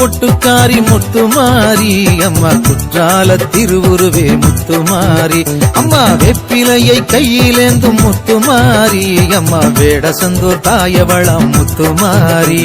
பொட்டுக்காரி முத்துமாரி அம்மா குற்றால திருவுருவே முத்துமாரி. அம்மா வெப்பிலையை கையிலேந்தும் முத்துமாரி அம்மா வேடசந்தூர் தாயவளம் முத்துமாரி.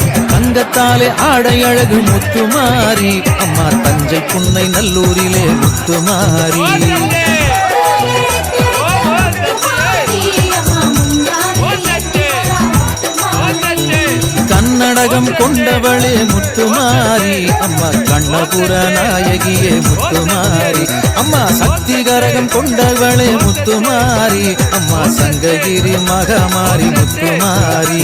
தங்கத்தாலே ஆடை அழகு முத்துமாரி. அம்மா தஞ்சை புன்னை நல்லூரிலே முத்துமாரி. கன்னடகம் கொண்டவளே முத்துமாரி. அம்மா கண்ணபுர நாயகியே முத்துமாரி. அம்மா சக்தி கரகம் கொண்டவளே முத்துமாரி. அம்மா சங்ககிரி மகமாரி முத்துமாரி.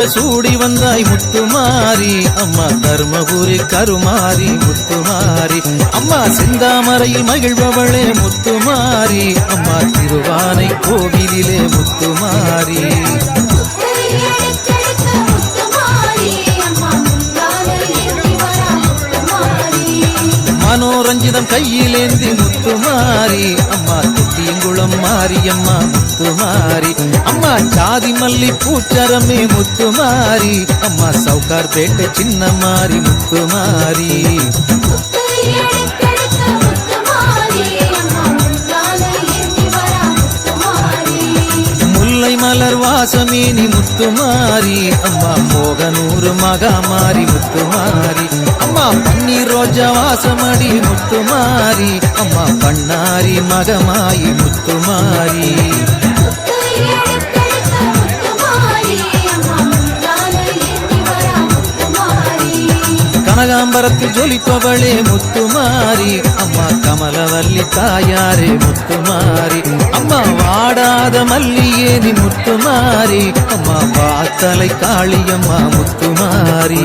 தாழம்பூவ சூடி வந்தாய் முத்துமாரி. அம்மா தர்மபுரி கருமாரி முத்துமாரி. அம்மா செந்தாமரையில் மகிழ்பவளே முத்துமாரி. அம்மா திருவானை கோவிலிலே முத்துமாரி. மனோரஞ்சிதம் கையிலேந்தி முத்துமாரி. அம்மா மாரியம்மா முத்துமாரி அம்மா சாதி மல்லி பூச்சரமே முத்துமாரி அம்மா சவுகார் பேட்டை சின்ன மாறி முத்துமாரி முல்லை மலர் வாசமேனி முத்துமாரி அம்மா மோகனூர் மகாமாரி முத்துமாரி அம்மா பன்னீர் ரோஜா வாசமடி முத்துமாரி அம்மா பண்ணாரி மகமாயி முத்துமாரி கனகாம்பரத்தில் ஜொலிப்பவளே முத்துமாரி அம்மா கமலவல்லி தாயாரே முத்துமாரி அம்மா வாடாத மல்லியே நீ முத்துமாரி அம்மா பாத்தலை காளியம்மா முத்துமாரி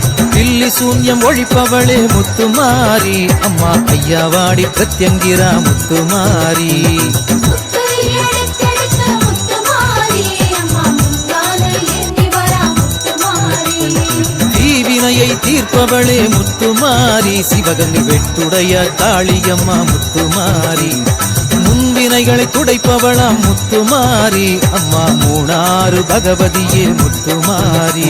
தில்லி சூன்யம் ஒழிப்பவளே முத்துமாரி. அம்மா ஐயாவாடி பிரத்யங்கிரா முத்துமாரி. முத்துமாரி தீவினையை தீர்ப்பவளே முத்துமாரி. சிவகங்கை வெட்டுடைய காளியம்மா முத்துமாரி. முன்வினைகளை துடைப்பவளாம் முத்துமாரி. அம்மா மூணாறு பகவதியே முத்துமாரி.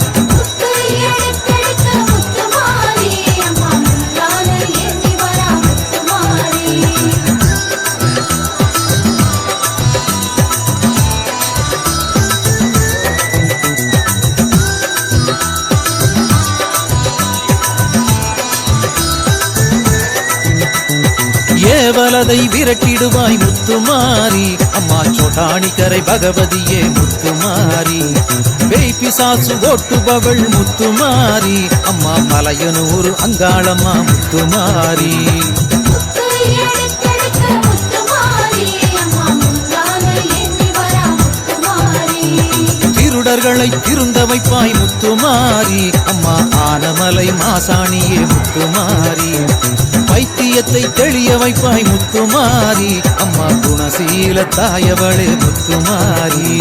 ஏவலதை விரட்டிடுவாய் முத்துமாரி. அம்மா சோட்டாணிக்கரை பகவதியே முத்துமாரி. பேய்பி சாசு ஓட்டுபவள் முத்துமாரி. அம்மா மலையனூர் அங்காளம்மா முத்துமாரி. திருடர்களை திருந்த வைப்பாய் முத்துமாரி. அம்மா மாசாணியே முத்துமாரி வைத்தியத்தை தெளிய வைப்பாய் முத்துமாரி அம்மா குணசீல தாயவளே முத்துமாரி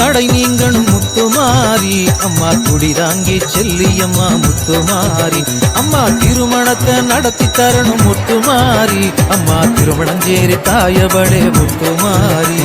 தடை நீங்க முத்துமாரி அம்மா குடிதாங்கி செல்லியம்மா முத்துமாரி அம்மா திருமணத்தை நடத்தி தரணும் முத்துமாரி அம்மா திருமணம் திருமணஞ்சேரி தாயவளே முத்துமாரி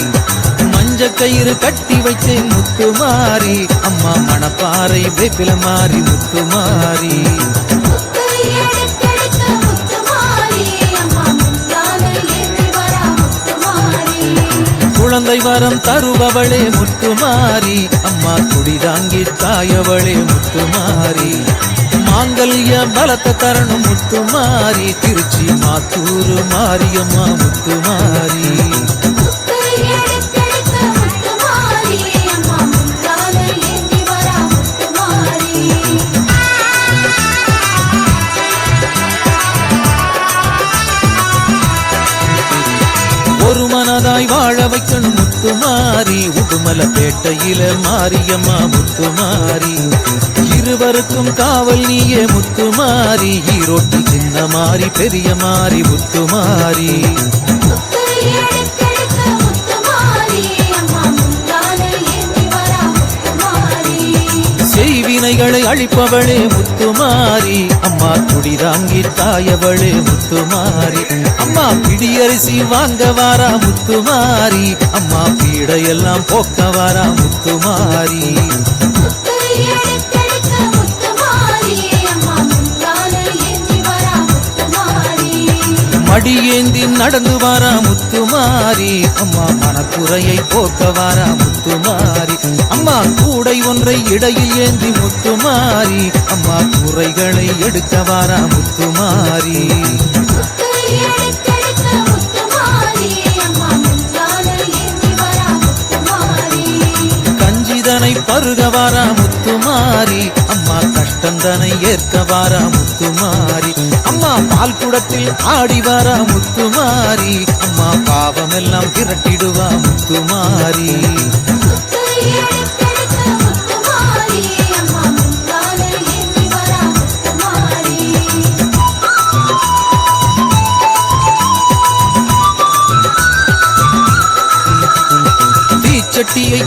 மஞ்ச கயிறு கட்டி வைத்தேன் முத்துமாரி அம்மா மணப்பாறை வேப்பில மாறி முத்துமாரி முத்து எடுத்தெடுத்த குழந்தை வரம் தருபவளே முத்துமாரி அம்மா துடி தாங்கி தாயவளே முத்துமாரி மாங்கல்ய பலத்த தரணும் முத்துமாரி திருச்சி மாத்தூர் மாரியம்மா முத்துமாரி முத்து எடுத்தெடுத்த வாழ முத்துமாரி உடுமல பேட்டையில மாரியம்மா முத்துமாரி இருவருக்கும் காவல் நீயே முத்துமாரி ஈரோட்டில் சின்ன மாறி பெரிய மாறி முத்துமாரி முத்துமாரி அழிப்பவளே முத்துமாரி. அம்மா குடி தாங்கி தாயவளே முத்துமாரி. அம்மா பிடியரிசி வாங்க வாரா முத்துமாரி. அம்மா பீடையெல்லாம் போக்க வாரா முத்துமாரி. மடியேந்தி நடந்து வாரா முத்துமாரி. அம்மா மனக்குறையை போக்க வாரா முத்துமாரி. அம்மா கூடை ஒன்றை இடையில் ஏந்தி முத்துமாரி. அம்மா குறைகளை எடுக்க வாரா முத்துமாரி. கஞ்சிதனை பருக வாரா முத்துமாரி. அம்மா கஷ்டந்தனை ஏற்க வாரா முத்துமாரி. பால் குடத்தில் ஆடி வர முத்துமாரி. அம்மா பாவமெல்லாம் திரட்டிடுவா முத்துமாரி.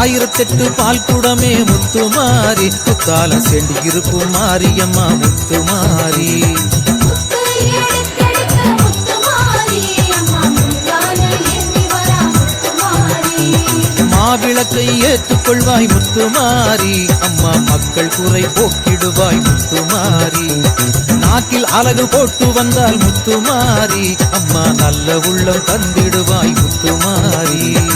ஆயிரத்தெட்டு பால் குடமே முத்துமாரி. முத்தால செண்டி இருக்கும் மாரியம்மா முத்துமாரி. மாவிளக்கை ஏற்றுக்கொள்வாய் முத்துமாரி. அம்மா மக்கள் குறை போக்கிடுவாய் முத்துமாரி. நாக்கில் அழகு போட்டு வந்தால் முத்துமாரி. அம்மா நல்ல உள்ளம் தந்திடுவாய் முத்துமாரி.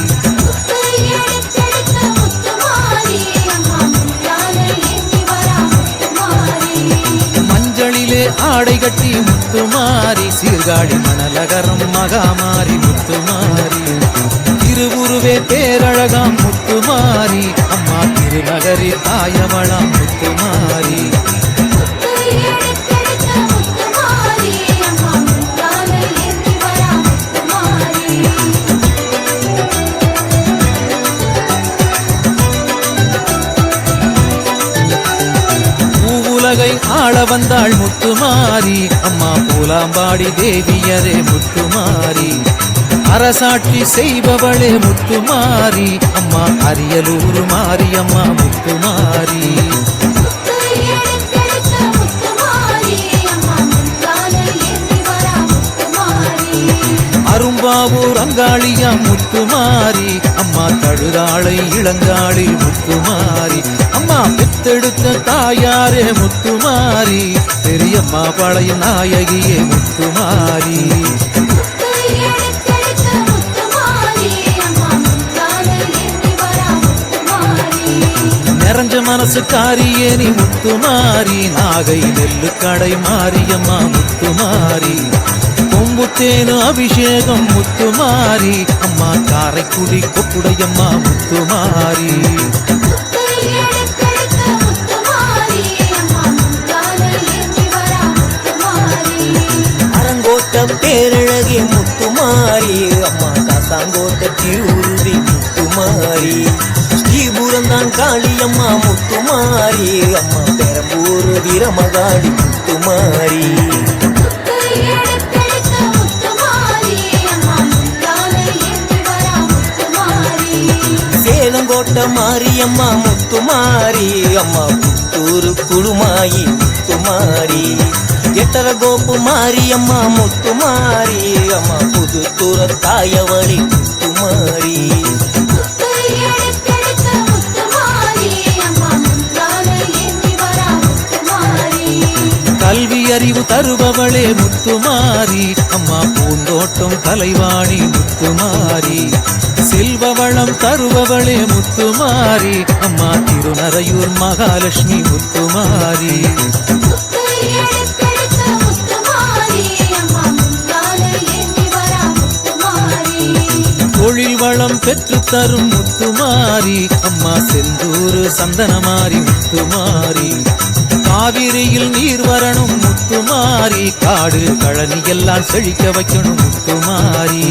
கட்டி முத்துமாரி சீர்காழி மணலகரம் மகாமாரி முத்துமாரி திருவுருவே பேரழகாம் முத்துமாரி அம்மா திருநகரி தாயவளாம் முத்துமாரி ஆள வந்தாள் முத்துமாரி. அம்மா பூலாம்பாடி தேவியரே முத்துமாரி. அரசாட்சி செய்பவளே முத்துமாரி. அம்மா அரியலூர் மாரியம்மா முத்துமாரி. அம்மா முத்துமாரி அரும்பாவூர் அங்காளியா முத்துமாரி. அம்மா தழுதாளை இளங்காளி முத்துமாரி. அம்மா பெத்தெடுத்த தாயாரே முத்துமாரி. பழைய நாயகியே முத்துமாரி. நிறைஞ்ச மனசு காரியே நீ முத்துமாரி. நாகை நெல்லு கடை மாரியம்மா முத்துமாரி. கொம்புத்தேனு அபிஷேகம் முத்துமாரி. அம்மா காரைக்குடி கொப்புடையம்மா முத்துமாரி. பேரழகே முத்துமாரி அம்மா காசாங்கோட்ட திருவுருவி முத்துமாரி ஸ்ரீபுரந்தான் காளியம்மா முத்துமாரி அம்மா பெரம்பூர் வீரமகாளி முத்துமாரி அம்மா முன்கால ஏந்தி முத்துமாரி சேலங்கோட்ட மாரியம்மா முத்துமாரி அம்மா புத்தூர் குழுமாயி முத்துமாரி எட்டர கோப்பு மாரியம்மா முத்துமாரி அம்மா புதுத்தூர தாயவழி முத்து மாறி முத்துமாரி அம்மா முன்கால ஏந்தி வரா முத்துமாரி கல்வி அறிவு தருபவளே முத்துமாரி அம்மா பூந்தோட்டம் கலைவாணி முத்துமாரி செல்வ வளம் தருபவளே முத்துமாரி அம்மா திருநறையூர் மகாலட்சுமி முத்து எடுத்தெடுக்க முத்துமாரி தொழில் வளம் பெற்று தரும் முத்துமாரி அம்மா செந்தூர் சந்தனமாரி முத்துமாரி. காவிரியில் நீர் வரணும் முத்துமாரி காடு கழனி எல்லாம் செழிக்க வைக்கணும் முத்துமாரி.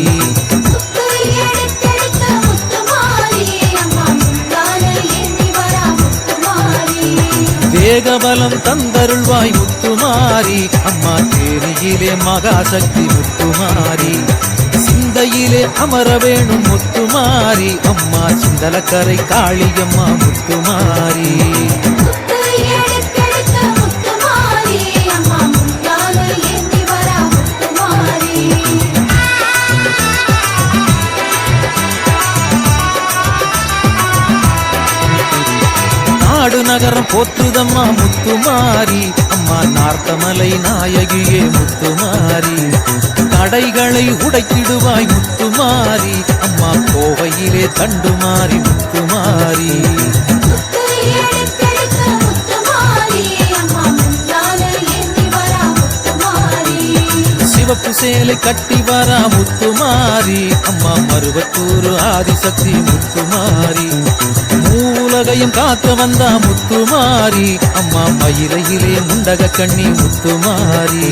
வேகபலம் தந்தருள்வாய் முத்துமாரி அம்மா தேரியிலே மகாசக்தி முத்துமாரி. சிந்தையிலே அமர வேணும் முத்துமாரி. அம்மா சிந்தலக்கரை காளியம்மா முத்துமாரி முத்துமாரி. நாடு நகரம் போற்றுதம்மா முத்துமாரி. அம்மா நார்த்தமலை நாயகியே முத்துமாரி. தடைகளை உடைத்திடுவாய் முத்துமாரி. அம்மா கோவையிலே வரா முத்துமாரி சிவப்பு சேலை கட்டி வரா முத்துமாரி அம்மா மருவத்தூர் ஆதிசக்தி முத்துமாரி மூலகையும் காக்க வந்தா முத்துமாரி அம்மா மயிலையிலே முண்டக கண்ணி முத்துமாரி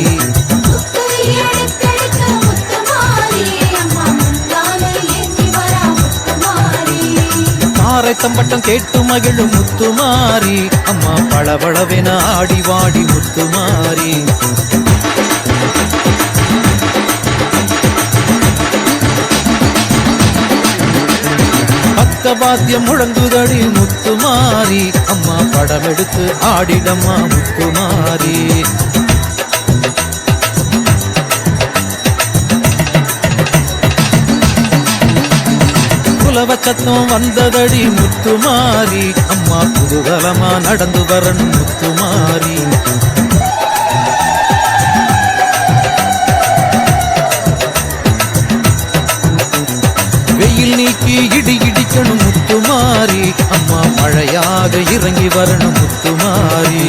தம்பட்டம் கேட்டு மகிழும் முத்துமாரி. அம்மா பளபளவென ஆடி வாடி முத்துமாரி. பக்கபாத்தியம் முழங்குதடி முத்துமாரி. அம்மா படமெடுத்து ஆடிடம்மா முத்துமாரி. பல்லவ சத்தம் வந்ததடி முத்துமாரி. அம்மா குதூகலமா நடந்து வரணும் முத்துமாரி. வெயில் நீக்கி இடி இடிக்கணும் முத்துமாரி. அம்மா மழையாக இறங்கி வரணும் முத்துமாரி.